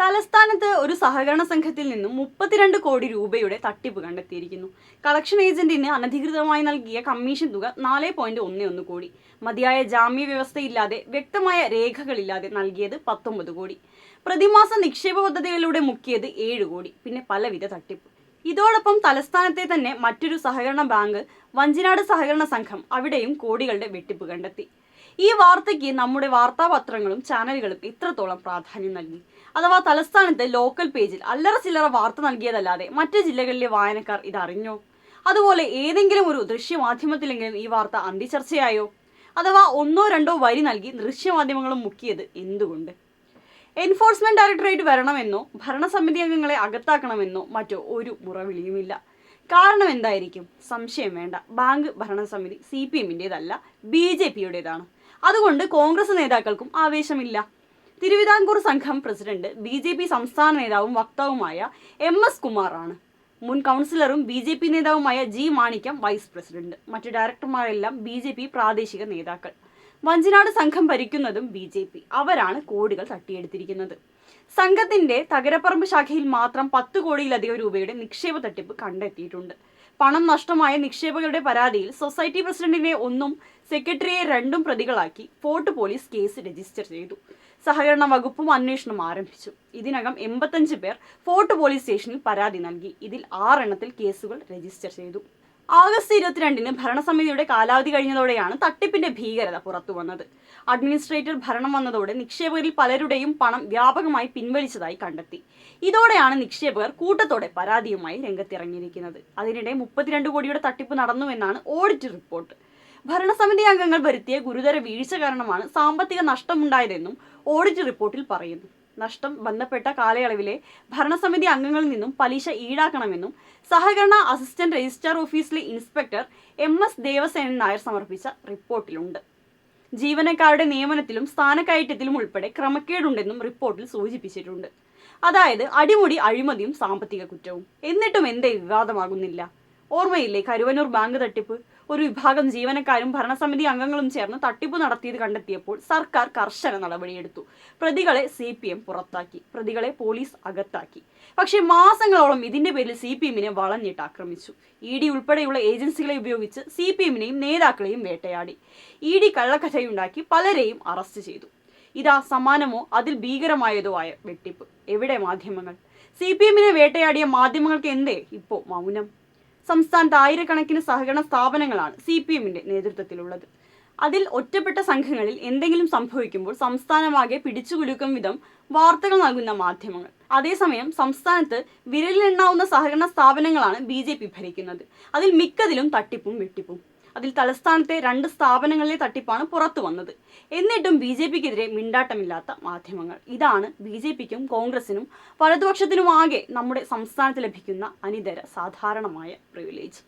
തലസ്ഥാനത്ത് ഒരു സഹകരണ സംഘത്തിൽ നിന്നും മുപ്പത്തിരണ്ട് കോടി രൂപയുടെ തട്ടിപ്പ് കണ്ടെത്തിയിരിക്കുന്നു. കളക്ഷൻ ഏജന്റിന് അനധികൃതമായി നൽകിയ കമ്മീഷൻ തുക നാല് പോയിന്റ് ഒന്ന് ഒന്ന് കോടി. മതിയായ ജാമ്യ വ്യവസ്ഥയില്ലാതെ വ്യക്തമായ രേഖകളില്ലാതെ നൽകിയത് പത്തൊമ്പത് കോടി. പ്രതിമാസ നിക്ഷേപ പദ്ധതികളിലൂടെ മുക്കിയത് ഏഴ് കോടി. പിന്നെ പലവിധ തട്ടിപ്പ്. ഇതോടൊപ്പം തലസ്ഥാനത്തെ തന്നെ മറ്റൊരു സഹകരണ ബാങ്ക് വഞ്ചിനാട് സഹകരണ സംഘം അവിടെയും കോടികളുടെ വെട്ടിപ്പ് കണ്ടെത്തി. ഈ വാർത്തയ്ക്ക് നമ്മുടെ വാർത്താപത്രങ്ങളും ചാനലുകളും ഇത്രത്തോളം പ്രാധാന്യം നൽകി. അഥവാ തലസ്ഥാനത്തെ ലോക്കൽ പേജിൽ അല്ലറ ചില്ലറ വാർത്ത നൽകിയതല്ലാതെ മറ്റ് ജില്ലകളിലെ വായനക്കാർ ഇതറിഞ്ഞോ? അതുപോലെ ഏതെങ്കിലും ഒരു ദൃശ്യമാധ്യമത്തിലെങ്കിലും ഈ വാർത്ത അന്തിചർച്ചയായോ? അഥവാ ഒന്നോ രണ്ടോ വരി നൽകി ദൃശ്യമാധ്യമങ്ങളും മുക്കിയത് എന്തുകൊണ്ട്? എൻഫോഴ്സ്മെന്റ് ഡയറക്ടറേറ്റ് വരണമെന്നോ ഭരണസമിതി അംഗങ്ങളെ അകത്താക്കണമെന്നോ മറ്റോ ഒരു മുറവിളിയുമില്ല. കാരണം എന്തായിരിക്കും? സംശയം വേണ്ട. ബാങ്ക് ഭരണസമിതി സി പി എമ്മിന്റെതല്ല ബി ജെ പിയുടേതാണ്. അതുകൊണ്ട് കോൺഗ്രസ് നേതാക്കൾക്കും ആവേശമില്ല. തിരുവിതാംകൂർ സംഘം പ്രസിഡന്റ് ബി ജെ പി സംസ്ഥാന നേതാവും വക്താവുമായ എം എസ് കുമാറാണ്. മുൻ കൗൺസിലറും ബി ജെ പി നേതാവുമായ ജി മാണിക്യം വൈസ് പ്രസിഡന്റ്. മറ്റു ഡയറക്ടർമാരെല്ലാം ബി ജെ പി പ്രാദേശിക നേതാക്കൾ. വഞ്ചിനാട് സംഘം ഭരിക്കുന്നതും ബി ജെ പി. അവരാണ് കോടികൾ തട്ടിയെടുത്തിരിക്കുന്നത്. സംഘത്തിന്റെ തകരപ്പറമ്പ് ശാഖയിൽ മാത്രം പത്ത് കോടിയിലധികം രൂപയുടെ നിക്ഷേപ തട്ടിപ്പ് കണ്ടെത്തിയിട്ടുണ്ട്. പണം നഷ്ടമായ നിക്ഷേപകരുടെ പരാതിയിൽ സൊസൈറ്റി പ്രസിഡന്റിനെ ഒന്നും സെക്രട്ടറിയെ രണ്ടും പ്രതികളാക്കി ഫോർട്ട് പോലീസ് കേസ് രജിസ്റ്റർ ചെയ്തു. സഹകരണ വകുപ്പും അന്വേഷണം ആരംഭിച്ചു. ഇതിനകം എൺപത്തഞ്ച് പേർ ഫോർട്ട് പോലീസ് സ്റ്റേഷനിൽ പരാതി നൽകി. ഇതിൽ ആറെണ്ണത്തിൽ കേസുകൾ രജിസ്റ്റർ ചെയ്തു. ആഗസ്റ്റ് ഇരുപത്തിരണ്ടിന് ഭരണസമിതിയുടെ കാലാവധി കഴിഞ്ഞതോടെയാണ് തട്ടിപ്പിന്റെ ഭീകരത പുറത്തു വന്നത്. അഡ്മിനിസ്ട്രേറ്റർ ഭരണം വന്നതോടെ നിക്ഷേപകരിൽ പലരുടെയും പണം വ്യാപകമായി പിൻവലിച്ചതായി കണ്ടെത്തി. ഇതോടെയാണ് നിക്ഷേപകർ കൂട്ടത്തോടെ പരാതിയുമായി രംഗത്തിറങ്ങിയിരിക്കുന്നത്. അതിനിടെ മുപ്പത്തിരണ്ട് കോടിയുടെ തട്ടിപ്പ് നടന്നുവെന്നാണ് ഓഡിറ്റ് റിപ്പോർട്ട്. ഭരണസമിതി അംഗങ്ങൾ വരുത്തിയ ഗുരുതര വീഴ്ച കാരണമാണ് സാമ്പത്തിക നഷ്ടമുണ്ടായതെന്നും ഓഡിറ്റ് റിപ്പോർട്ടിൽ പറയുന്നു. നഷ്ടം ബന്ധപ്പെട്ട കാലയളവിലെ ഭരണസമിതി അംഗങ്ങളിൽ നിന്നും പലിശ ഈടാക്കണമെന്നും സഹകരണ അസിസ്റ്റന്റ് രജിസ്ട്രാർ ഓഫീസിലെ inspector M S Devasenan Nair സമർപ്പിച്ച റിപ്പോർട്ടിലുണ്ട്. ജീവനക്കാരുടെ നിയമനത്തിലും സ്ഥാനക്കയറ്റത്തിലും ഉൾപ്പെടെ ക്രമക്കേടുണ്ടെന്നും റിപ്പോർട്ടിൽ സൂചിപ്പിച്ചിട്ടുണ്ട്. അതായത് അടിമുടി അഴിമതിയും സാമ്പത്തിക കുറ്റവും. എന്നിട്ടും എന്തേ വിവാദമാകുന്നില്ല. ഓർമ്മയില്ലേ കരുവനൂർ ബാങ്ക് തട്ടിപ്പ്? ഒരു വിഭാഗം ജീവനക്കാരും ഭരണസമിതി അംഗങ്ങളും ചേർന്ന് തട്ടിപ്പ് നടത്തിയത് കണ്ടെത്തിയപ്പോൾ സർക്കാർ കർശന നടപടിയെടുത്തു. പ്രതികളെ സി പി എം പുറത്താക്കി. പ്രതികളെ പോലീസ് അകത്താക്കി. പക്ഷേ മാസങ്ങളോളം ഇതിന്റെ പേരിൽ സി പി എമ്മിനെ വളഞ്ഞിട്ട് ആക്രമിച്ചു. ഇ ഡി ഉൾപ്പെടെയുള്ള ഏജൻസികളെ ഉപയോഗിച്ച് സി പി എമ്മിനെയും നേതാക്കളെയും വേട്ടയാടി. ഇ ഡി കള്ളക്കഥയുണ്ടാക്കി പലരെയും അറസ്റ്റ് ചെയ്തു. ഇതാ സമാനമോ അതിൽ ഭീകരമായതോ ആയ വെട്ടിപ്പ്. എവിടെ മാധ്യമങ്ങൾ? സി പി എമ്മിനെ വേട്ടയാടിയ മാധ്യമങ്ങൾക്ക് എന്തേ? ഇപ്പോൾ മൗനം. സംസ്ഥാനത്ത് ആയിരക്കണക്കിന് സഹകരണ സ്ഥാപനങ്ങളാണ് സി പി എമ്മിന്റെ നേതൃത്വത്തിലുള്ളത്. അതിൽ ഒറ്റപ്പെട്ട സംഘങ്ങളിൽ എന്തെങ്കിലും സംഭവിക്കുമ്പോൾ സംസ്ഥാനമാകെ പിടിച്ചുകുലുക്കും വിധം വാർത്തകൾ നൽകുന്ന മാധ്യമങ്ങൾ. അതേസമയം സംസ്ഥാനത്ത് വിരലിലെണ്ണാവുന്ന സഹകരണ സ്ഥാപനങ്ങളാണ് ബി ഭരിക്കുന്നത്. അതിൽ മിക്കതിലും തട്ടിപ്പും വെട്ടിപ്പും. അതിൽ തലസ്ഥാനത്തെ രണ്ട് സ്ഥാപനങ്ങളിലെ തട്ടിപ്പാണ് പുറത്തു വന്നത്. എന്നിട്ടും ബി ജെ പിക്കെതിരെ മിണ്ടാട്ടമില്ലാത്ത മാധ്യമങ്ങൾ. ഇതാണ് ബി ജെ പിക്കും കോൺഗ്രസിനും വലതുപക്ഷത്തിനുമാകെ നമ്മുടെ സംസ്ഥാനത്ത് ലഭിക്കുന്ന അനിതര സാധാരണമായ പ്രിവിലേജ്